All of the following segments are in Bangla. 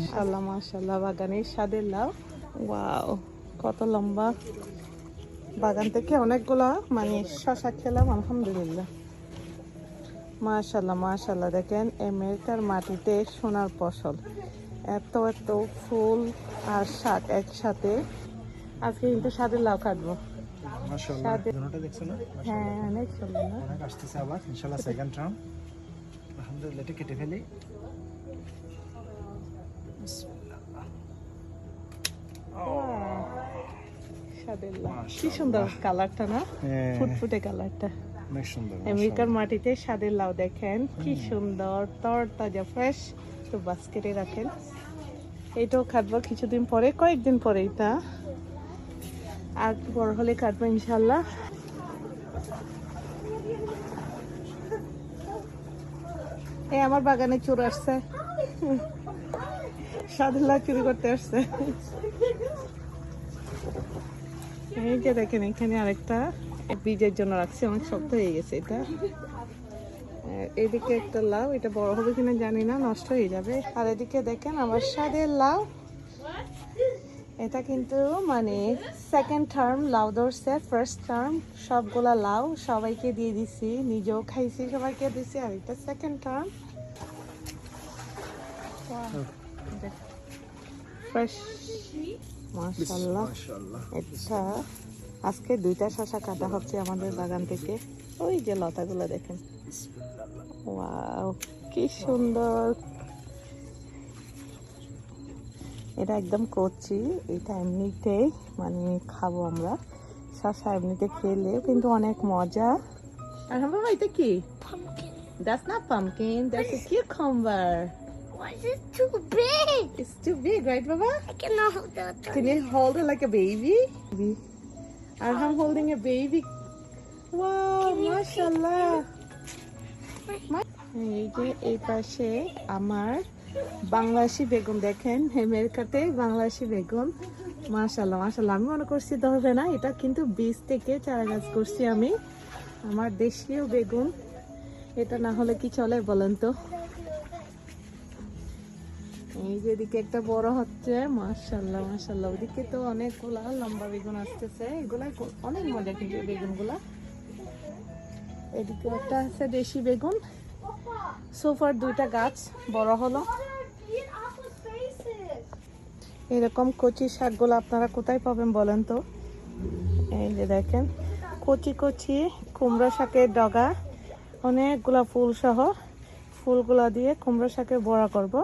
মাশাল্লাহ মাশাল্লাহ বাগানের স্বাদের লাউ। ওয়াও কত লম্বা। বাগান থেকে অনেকগুলা মানে শশা খেলাম আলহামদুলিল্লাহ। মাশাল্লাহ মাশাল্লাহ দেখেন আমেরিকার মাটিতে সোনার ফসল। এত এত ফুল আর শাক একসাথে। আজকে কিন্তু স্বাদের লাউ কাটবো। হ্যাঁ অনেক সুন্দর। আবার ইনশাআল্লাহ সেকেন্ড রাউন্ড আলহামদুলিল্লাহ কেটে ফেলি। কি সুন্দর কালারটা না? হ্যাঁ, ফুটফুটে কালারটা। আমেরিকার মাটিতে স্বাদের লাউ দেখেন কি সুন্দর তর তাজা ফ্রেশ তো বাস্কেটে রাখেন। কাটবো কিছুদিন পরে কয়েকদিন পরে এটা। আর বড় হলে কাটবো ইনশাল্লাহ এই আমার বাগানে চোর আসছে। লাউ চুরি করতে আসছে। এই যে দেখেন, এখানে আরেকটা বীজের জন্য রাখছি, অনেক শক্ত হয়ে গেছে এটা। এদিকে একটা লাউ, এটা বড় হবে কিনা জানি না, নষ্ট হয়ে যাবে। আর এদিকে দেখেন আমার স্বাদের লাউ। এটা কিন্তু মানে সেকেন্ড টার্ম লাউ ধরছে ফার্স্ট টার্ম সবগুলা লাউ সবাইকে দিয়ে দিছি, নিজেও খাইছি, সবাইকে দিছি, আর এটা সেকেন্ড টার্ম ফ্রেশ। মাশাল্লাহ এটা আজকে দুইটা শশা কাটা হচ্ছে আমাদের বাগান থেকে। ওই যে লতাগুলো দেখেন। ওয়াও কি সুন্দর। এটা একদম করছি এটা এমনিতেই মানে খাব আমরা। শশা এমনিতে খেলে কিন্তু অনেক মজা। আর বাবা এটা কি? That's not pumpkin, that's a cucumber. Why is it too big? It's too big, right, Baba? I cannot hold that. Can you hold it like a baby? And I'm holding a baby. Wow, mashallah. এই যে এই পাশে আমার বাংলাদেশি বেগুন দেখেন আমেরিকাতে বাংলাদেশি বেগুন মাশাল্লাহ মাশাল্লাহ আমি মনে করছি ধরবে না এটা কিন্তু বীজ থেকে চারা গাছ করছি আমি আমার দেশীয় বেগুন এটা না হলে কি চলে বলেন তো এই যে এদিকে একটা বড় হচ্ছে মাশাল্লাহ মাশাল্লাহ ওদিকে তো অনেকগুলা লম্বা বেগুন আসতেছে। এগুলা অনেক মজা কিন্তু বেগুনগুলা। এদিকে একটা আছে দেশি বেগুন। সোফার দুইটা গাছ বড় হলো. এরকম কচি শাকগুলো আপনারা কোথায় পাবেন বলেন তো? এই যে দেখেন, কচি কচি কুমড়ো শাকের ডগা, অনেকগুলা ফুল সহ ফুলগুলা দিয়ে কুমড়ো শাকের বড়া করব।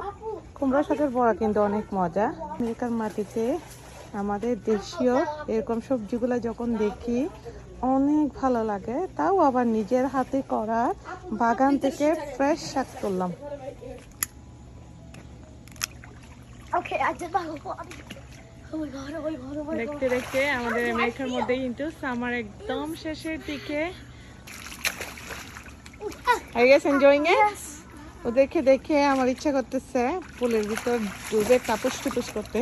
কুমড়ো শাকের বড়া কিন্তু অনেক মজা। আমেরিকার মাটিতে আমাদের দেশীয় এরকম সবজিগুলো যখন দেখি অনেক ভালো লাগে। তাও আবার নিজের হাতে করা বাগান থেকে ফ্রেশ শাক তুললাম. Oh oh oh. দেখতে দেখতে আমাদের আমেরিকার মধ্যে কিন্তু সামার একদম শেষের দিকে। Are you guys enjoying it? ও দেখে দেখে আমার ইচ্ছা করতেছে পুলের ভিতর ডুবে টাপুস টুপুস করতে।